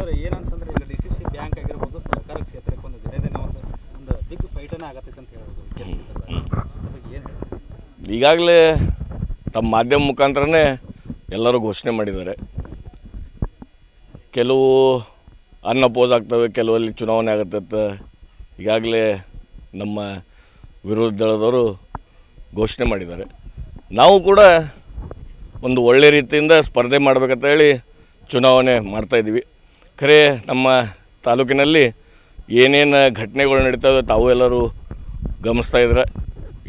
Sir ಏನಂತಂದ್ರೆ ಈಗ D C C bank ಆಗಿರ್ಬೋದು ಸಹಕಾರ ಕ್ಷೇತ್ರಕ್ಕೆ ಒಂದು ದಿನೇ ದಿನ ಒಂದು ಒಂದು ಬಿಗ್ ಫೈಟನೇ ಆಗತ್ತೈತೆ ಅಂತ ಹೇಳ್ಬೋದು. ಏನು ಈಗಾಗಲೇ ತಮ್ಮ ಮಾಧ್ಯಮ ಮುಖಾಂತರನೇ ಎಲ್ಲರೂ ಘೋಷಣೆ ಮಾಡಿದ್ದಾರೆ. ಕೆಲವು ಅನ್ಅಪೋಸ್ ಆಗ್ತವೆ ಕೆಲವಲ್ಲಿ ಚುನಾವಣೆ ಆಗತ್ತೆ ಈಗಾಗಲೇ ನಮ್ಮ ವಿರೋಧ ದಳದವರು ಘೋಷಣೆ ಮಾಡಿದ್ದಾರೆ. ನಾವು ಕೂಡ ಒಂದು ಒಳ್ಳೆ ರೀತಿಯಿಂದ ಸ್ಪರ್ಧೆ ಮಾಡಬೇಕಂತ ಹೇಳಿ ಚುನಾವಣೆ ಮಾಡ್ತಾಯಿದ್ದೀವಿ ಖರೆ ನಮ್ಮ ತಾಲೂಕಿನಲ್ಲಿ ಏನೇನು ಘಟನೆಗಳು ನಡೀತಾವೆ ತಾವು ಎಲ್ಲರೂ ಗಮನಿಸ್ತಾ ಇದ್ರೆ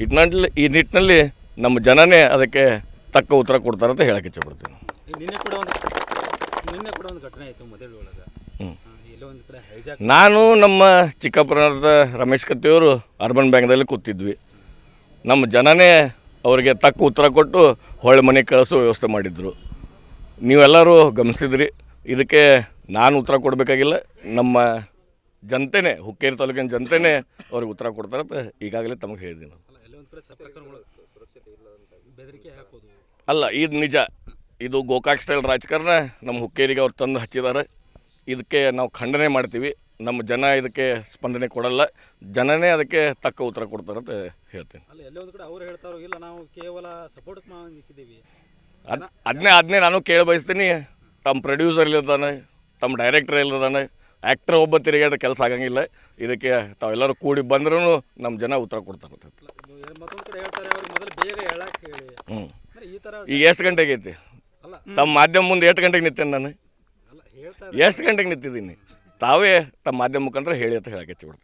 ಇಟ್ನಲ್ಲಿ ಈ ನಿಟ್ಟಿನಲ್ಲಿ ನಮ್ಮ ಜನನೇ ಅದಕ್ಕೆ ತಕ್ಕ ಉತ್ತರ ಕೊಡ್ತಾರೆ ಅಂತ ಹೇಳಕ್ಕೆ ಇಚ್ಛಪಡ್ತೀನಿ. ನಾನು ನಮ್ಮ ಚಿಕ್ಕಪ್ಪನದ ರಮೇಶ್ ಕತ್ತಿಯವರು ಅರ್ಬನ್ ಬ್ಯಾಂಕ್ದಲ್ಲಿ ಕೂತಿದ್ವಿ. ನಮ್ಮ ಜನನೇ ಅವರಿಗೆ ತಕ್ಕ ಉತ್ತರ ಕೊಟ್ಟು ಹೊಳೆ ಮನೆಗೆ ಕಳಿಸೋ ವ್ಯವಸ್ಥೆ ಮಾಡಿದ್ರು. ನೀವೆಲ್ಲರೂ ಗಮನಿಸಿದ್ರಿ. ಇದಕ್ಕೆ ನಾನು ಉತ್ತರ ಕೊಡಬೇಕಾಗಿಲ್ಲ ನಮ್ಮ ಜನತೆನೇ ಹುಕ್ಕೇರಿ ತಾಲೂಕಿನ ಜನತೆನೇ ಅವ್ರಿಗೆ ಉತ್ತರ ಕೊಡ್ತಾರೆ ಅಂತ ಈಗಾಗಲೇ ತಮಗೆ ಹೇಳಿದ್ದೀನಿ ನಾನು. ಅಲ್ಲ ಇದು ನಿಜ. ಇದು ಗೋಕಾಕ್ ಸ್ಟೈಲ್ ರಾಜಕಾರಣ ನಮ್ಮ ಹುಕ್ಕೇರಿಗೆ ಅವ್ರು ತಂದು ಹಚ್ಚಿದ್ದಾರೆ. ಇದಕ್ಕೆ ನಾವು ಖಂಡನೆ ಮಾಡ್ತೀವಿ. ನಮ್ಮ ಜನ ಇದಕ್ಕೆ ಸ್ಪಂದನೆ ಕೊಡಲ್ಲ. ಜನನೇ ಅದಕ್ಕೆ ತಕ್ಕ ಉತ್ತರ ಕೊಡ್ತಾರಂತ ಹೇಳ್ತೀನಿ. ಅದನ್ನೇ ಅದನ್ನೇ ನಾನು ಕೇಳಿ ಬಯಸ್ತೀನಿ ತಮ್ಮ ಪ್ರೊಡ್ಯೂಸರ್ ಇಲ್ಲದಾನೆ ತಮ್ಮ ಡೈರೆಕ್ಟರ್ ಇಲ್ಲದಾನೆ ಆ್ಯಕ್ಟ್ರ್ ಒಬ್ಬ ತಿರುಗಾಡ್ರೆ ಕೆಲಸ ಆಗಂಗಿಲ್ಲ. ಇದಕ್ಕೆ ತಾವೆಲ್ಲರೂ ಕೂಡಿ ಬಂದ್ರೂ ನಮ್ಮ ಜನ ಉತ್ತರ ಕೊಡ್ತಾರೆ ಹ್ಞೂ ಈಗ ಎಷ್ಟು ಗಂಟೆಗೆ ಐತಿ? ತಮ್ಮ ಮಾಧ್ಯಮ ಮುಂದೆ ಎಷ್ಟು ಗಂಟೆಗೆ ನಿಂತೇನೆ ನಾನು? ಎಷ್ಟು ಗಂಟೆಗೆ ನಿಂತಿದ್ದೀನಿ? ತಾವೇ ತಮ್ಮ ಮಾಧ್ಯಮ ಮುಖಾಂತರ ಹೇಳಿ ಅಂತ ಹೇಳಕ್ಕೆ ಬಿಡ್ತೀನಿ